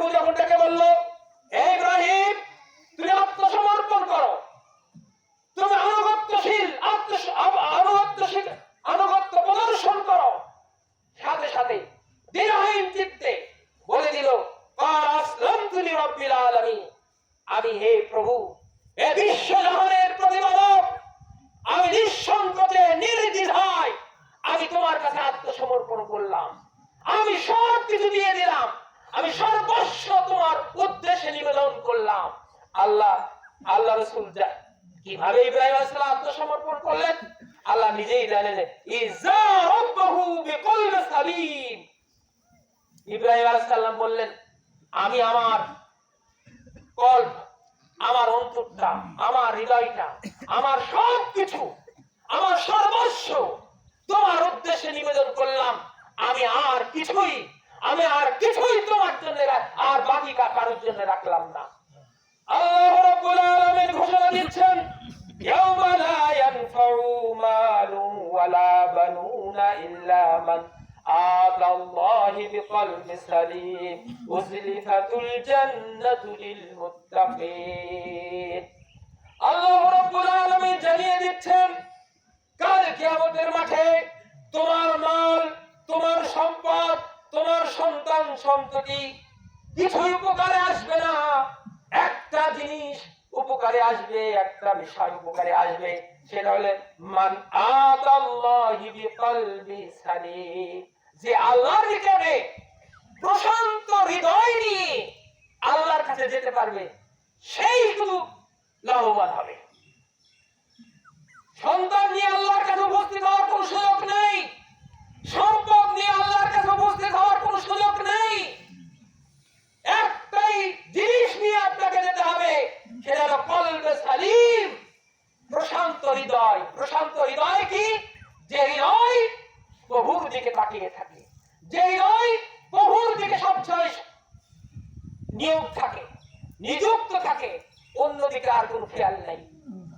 প্রভু যখন তাকে বলল "হে ইব্রাহিম, তুমি আত্মসমর্পণ করো। তুমি আনুগত্যশীল আনুগত্যশীল, আনুগত্য প্রদর্শন করো। সাথে সাথে চিত্তে বলে দিল "কাল আসলামতু লিরাব্বিল আলামিন। আমি হে প্রভু, এ বিশ্ব জাহানের প্রতিপালক, আমি নিঃসংকোচে, নির্দ্বিধায় আমি তোমার কাছে আত্মসমর্পণ করলাম। আমি সব কিছু দিয়ে দিলাম। আমি সর্বস্ব তোমার উদ্দেশ্যে নিবেদন করলাম। আল্লাহ আল্লাহ রসুল কীভাবে ইব্রাহিম আলাইহিস সালাম আত্মসমর্পণ করলেন, আল্লাহ নিজেই জানেন ইব্রাহিম আলাইহিস সালাম বললেন, আমি আমার কল্প, আমার অন্তরটা, আমার হৃদয়টা, আমার সব কিছু আমার সর্বস্ব তোমার উদ্দেশ্যে নিবেদন করলাম। আমি আর কিছুই, আমি আর কিছুই তোমার জন্য রাখ- আর বাকি কা- কারোর জন্য রাখলাম না আল্লাহ রাব্বুল আলামিন ঘোষণা দিচ্ছেন ইয়াউমা লা ইয়ানফাউ মালুন ওয়ালা বানুনা ইল্লা মান آتى الله بقلب سليم أزلفت الجنة للمتقين আল্লাহ রাব্বুল আলামিন জানিয়ে দিচ্ছেন কাল কিয়ামতের মাঠে তোমার মাল তোমার সম্পদ তোমার সন্তান সন্ততি কিছুই উপকারে আসবে না। একটা জিনিস উপকারে আসবে, একটা বিষয় উপকারে আসবে, সেটা হলে মান সালিম। যে আল্লাহর নিকটে প্রশান্ত হৃদয় নিয়ে আল্লাহর কাছে যেতে পারবে, সেই শুধু লাভবান হবে। সন্তান নিয়ে আল্লাহর কাছে উপস্থিত হওয়ার কোনো সুযোগ নেই সম্পদ নিয়ে আল্লাহর কাছে উপস্থিত হওয়ার কোনো সুযোগ নেই একটাই জিনিস নিয়ে আপনাকে যেতে হবে সেটা হলো কলবে সালিম প্রশান্ত হৃদয় প্রশান্ত হৃদয় কি যে হৃদয় প্রভুর দিকে তাকিয়ে থাকে যে হৃদয় প্রভুর দিকে সবসময় নিয়োগ থাকে নিযুক্ত থাকে অন্যদিকে আর কোনো খেয়াল নেই।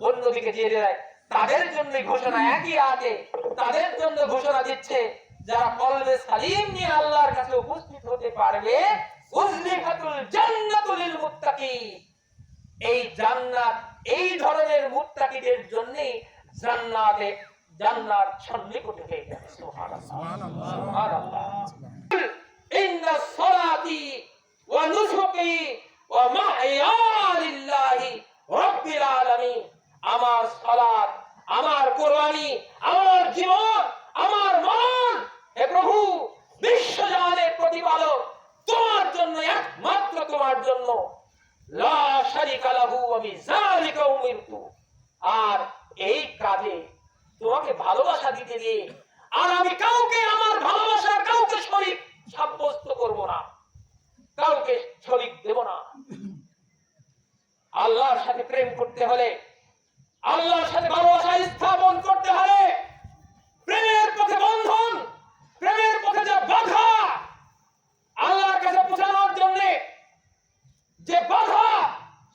অন্যদিকে যে তাদের জন্য ঘোষণা একই আছে তাদের জন্য ঘোষণা দিচ্ছে যারা কলবে সালিম নিয়ে আল্লাহর কাছে উপস্থিত হতে পারবে উজলিফাতুল জান্নাতুল লিল মুত্তাকিন। এই জান্নাত এই ধরনের মুত্তাকিদের জন্য জান্নাতে জান্নাত সন্নিকটে হয়ে যাবে সুবহানাল্লাহ। সুবহানাল্লাহ। সলাতি ওয়া নুসুকি ওয়া মাহইয়া লিল্লাহি আলামিন। আমার সালাত, আমার কোরবানি আমার জীবন, আমার মন, হে প্রভু বিশ্বজাহানের প্রতিপালক, তোমার জন্য একমাত্র তোমার জন্য। লা শারিকা লাহু আমি যালিকা উমিরতু আর এই কাজে তোমাকে ভালোবাসা দিতে দিয়ে আর আমি কাউকে, আমার ভালোবাসার কাউকে শরীক সাব্যস্ত করব না। কাউকে শরিক দেব না। আল্লাহর সাথে প্রেম করতে হলে, আল্লাহর সাথে ভালোবাসা স্থাপন করতে হলে, প্রেমের পথে বন্ধন, প্রেমের পথে যে বাধা আল্লাহর কাছে পৌঁছানোর জন্য যে বাধা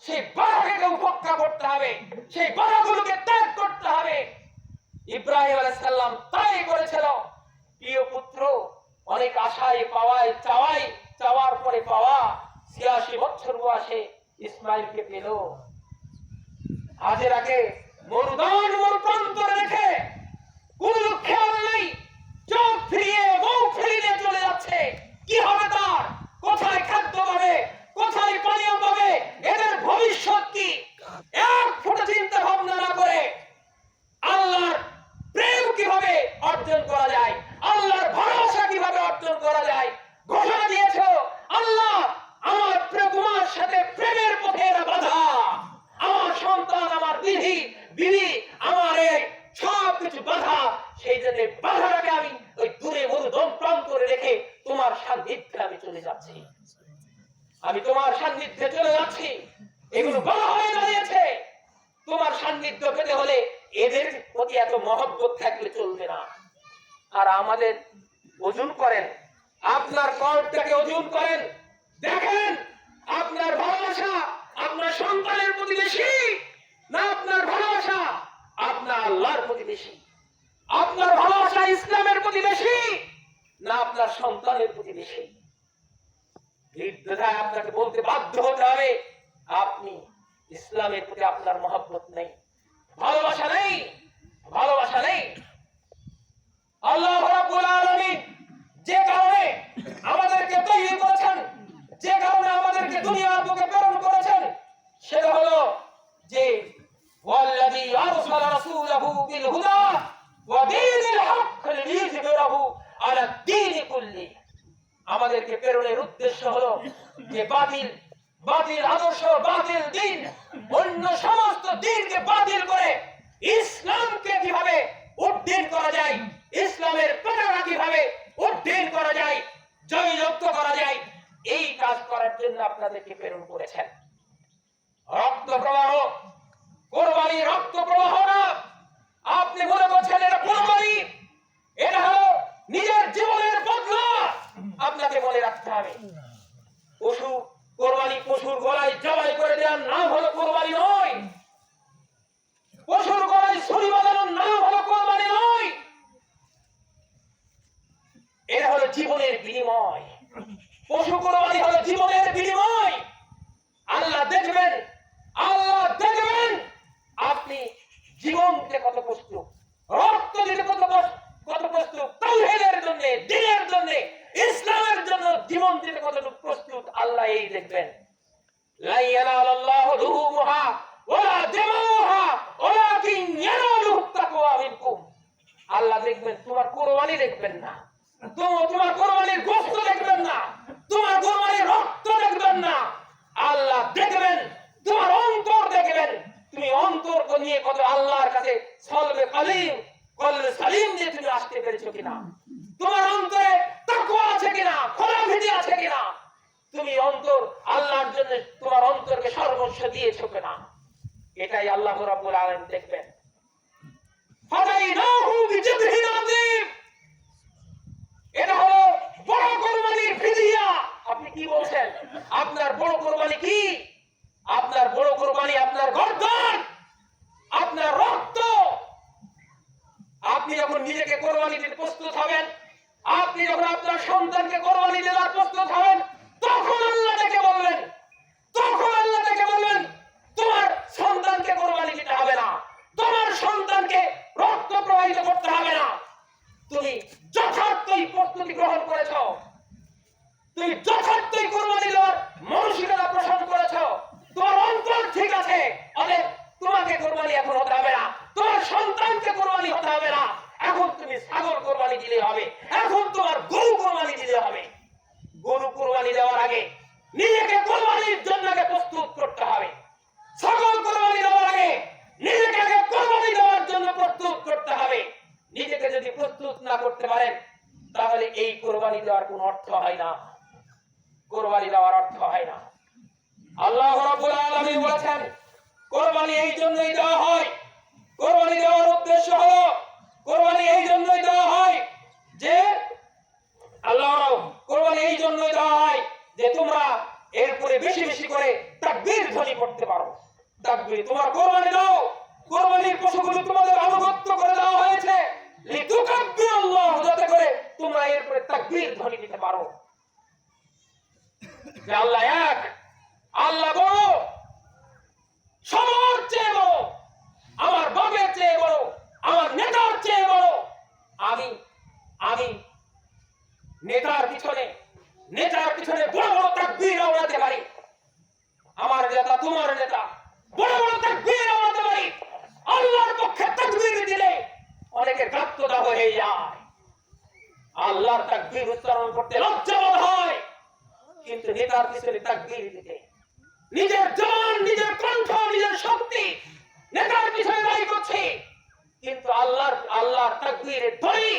সেই বাধাকে উপেক্ষা করতে হবে সেই বাধাগুলোকে ত্যাগ করতে হবে ইব্রাহিম আলাইসাল্লাম তাই করেছিল প্রিয় পুত্র অনেক আশায় পাওয়ায় চাওয়াই চাওয়ার পরে পাওয়া ছিয়াশি বয়সে ইসমাইলকে পেল। হাজেরাকে আগে রেখে খেয়াল চোখ ফিরিয়ে চলে যাচ্ছে। কি হবে তার? কোথায় খাদ্য পাবে? কোথায় পানীয় পাবে? এদের ভবিষ্যৎ কি? এক ফোঁটা চিন্তা ভাবনা না করে আল্লাহর প্রেম কীভাবে অর্জন করা যায় আল্লাহর ভালোবাসা কীভাবে অর্জন করা যায় ঘোষণা দিয়েছ আল্লাহ আমার প্রিয় তোমার সাথে প্রেমের পথে এরা বাধা আমার সন্তান আমার বিধি বিধি আমার এই সব কিছু বাধা সেই জন্য বাধাটাকে আমি ওই দূরে মরুদম করে রেখে তোমার সান্নিধ্যে আমি চলে যাচ্ছি। আমি তোমার সান্নিধ্যে চলে যাচ্ছি। এগুলো বলা হয়ে দাঁড়িয়েছে। তোমার সান্নিধ্য পেতে হলে এদের প্রতি এত মহব্বত থাকলে চলবে না। আর আমাদের ওজন করেন। আপনার কর্মটাকে ওজন করেন দেখেন আপনার ভালোবাসা আপনার সন্তানের প্রতি বেশি না আপনার ভালোবাসা আপনার আল্লাহর প্রতি বেশি আপনার ভালোবাসা ইসলামের প্রতি বেশি না আপনার সন্তানের প্রতি বেশি বৃদ্ধ বিধায় আপনাকে বলতে বাধ্য হতে হবে। আপনি ইসলামের প্রতি আপনার মহব্বত নেই, ভালোবাসা নেই ভালোবাসা নেই। আল্লাহ রাব্বুল আলামিন যে কারণে আমাদেরকে তৈরি করেছেন, যে কারণে আমাদেরকে দুনিয়ার বুকে প্রেরণ করেছেন, সেটা হলো যে, ওয়াল্লাযী বিল হুদা ওয়া দীনিল হক আলা কুল্লি। আমাদেরকে প্রেরণের উদ্দেশ্য হলো যে বাতিল বাতিল আদর্শ, বাতিল দিন, অন্য সমস্ত দিনকে বাতিল করে ইসলামকে কীভাবে উদ্দিন করা যায়, ইসলামের প্রচারণা কীভাবে উদ্দিন করা যায়, জয়যুক্ত করা যায়, এই কাজ করার জন্য আপনাদেরকে প্রেরণ করেছেন। রক্ত প্রবাহ কোরবানি রক্ত প্রবাহ না। আপনি মনে করছেন এটা কোরবানি? এটা হলো নিজের জীবনের বদলা। আপনাকে মনে রাখতে হবে। পশু কোরবানি পশুর গলায় জবাই করে দেওয়ার নাম হলো কোরবানি নয়। পশুর গলায় ছুরি বাজানোর নাম হলো কোরবানি নয়। এটা হলো জীবনের বিনিময়। পশু কোরবানি হলো জীবনের বিনিময় আল্লাহ দেখবেন আল্লাহ দেখবেন আপনি জীবনকে কত প্রস্তুত রক্ত দিতে কত প্রস- কত প্রস্তুত তাওহীদের জন্য দিনের জন্য ইসলামের জন্য জীবন দিতে কতটুকু প্রস্তুত আল্লাহ এই দেখবেন লা ইয়ানালাল্লাহু লুহুমুহা ওয়ালা দিমাউহা ওয়ালাকিন ইয়ানালুহু তাকওয়া মিনকুম আল্লাহ দেখবেন, তোমার কোরবানি দেখবেন না। তোমার কোরবানির গোশত দেখবেন না। তোমার কোরবানির রক্ত দেখবেন না। আল্লাহ দেখবেন, তোমার অন্তর দেখবেন। তুমি অন্তর নিয়ে কত আল্লাহর কাছে সলবে কালিম, কলবে সালিম দিয়ে তুমি আসতে পেরেছ কিনা? তোমার অন্তরে তাকওয়া আছে কিনা? খোলা ভীতি আছে কিনা? তুমি অন্তর আল্লাহর জন্য তোমার অন্তরকে সর্বস্ব দিয়েছ কিনা? এটাই আল্লাহ রাব্বুল আলামিন দেখবেন। ফাদাইনাহু বড় কোরবানির ফিদিয়া। আপনি কি বলছেন? আপনার বড় কোরবানি কি? আপনার বড় কোরবানি আপনার গর্দন আপনার রক্ত আপনি যখন নিজেকে কোরবানি দিতে প্রস্তুত হবেন আপনি যখন আপনার সন্তানকে কোরবানি দেওয়ার প্রস্তুত হবেন তখন আল্লাহ ডেকে বলবেন তখন আল্লাহ ডেকে বলবেন তোমার সন্তানকে কোরবানি দিতে হবে না তোমার সন্তানকে রক্ত প্রবাহিত করতে হবে না তুমি যথার্থই প্রস্তুতি গ্রহণ করেছ তুমি যথার্থই কোরবানি দেওয়ার মানসিকতা পোষণ করেছ তোমার অন্তর ঠিক আছে অতএব তোমাকে কোরবানি এখন হতে হবে না তোমার সন্তানকে কোরবানি হতে হবে না এখন তুমি ছাগল কোরবানি দিলে হবে এখন তোমার গরু কোরবানি দিলে হবে গরু কোরবানি দেওয়ার আগে নিজেকে কোরবানির জন্য আগে প্রস্তুত করতে হবে ছাগল কোরবানি দেওয়ার আগে নিজেকে আগে কোরবানি দেওয়ার জন্য প্রস্তুত করতে হবে নিজেকে যদি প্রস্তুত না করতে পারেন, তাহলে এই কোরবানি দেওয়ার কোনো অর্থ হয় না। কোরবানি দেওয়ার অর্থ হয় না। আল্লাহ রাব্বুল আলামিন বলেছেন, কোরবানি এই জন্যই দেওয়া হয়। কোরবানি দেওয়ার উদ্দেশ্য হলো, কোরবানি এই জন্যই দেওয়া হয় যে আল্লাহ কোরবানি এই জন্যই দেওয়া হয় যে তোমরা এরপরে বেশি বেশি করে তাকবীর ধ্বনি করতে পারো। তাকবীর, তোমার কোরবানি দাও, কোরবানির পশুগুলো তোমাদের আনুগত্য করে দেওয়া হয়েছে। লিতুকাব্বিরুল্লাহ যাতে করে তোমরা দিতে পারো। আল্লাহ এক আল্লাহ বড় সবার চেয়ে বড় আমার বাপের চেয়ে বড় আমার নেতার চেয়ে বড় আমি আমি নেতার পিছনে নেতার পিছনে বড় বড় তাকবীর আওড়াতে পারি আমার নেতা তোমার নেতা বড় বড় তাকবীর আওড়াতে পারি আল্লাহর পক্ষে তাকবীর দিলে অনেকের গাত্রদাহ হয়ে যায় আল্লাহর তাকবীর উচ্চারণ করতে লজ্জাবোধ হয়। কিন্তু নেতার পিছনে তাকবীর দিতে। নিজের জান নিজের কণ্ঠ, নিজের শক্তি নেতার পিছনে দায়ী করছে। কিন্তু আল্লাহর আল্লাহর তাকবীরের ধ্বনি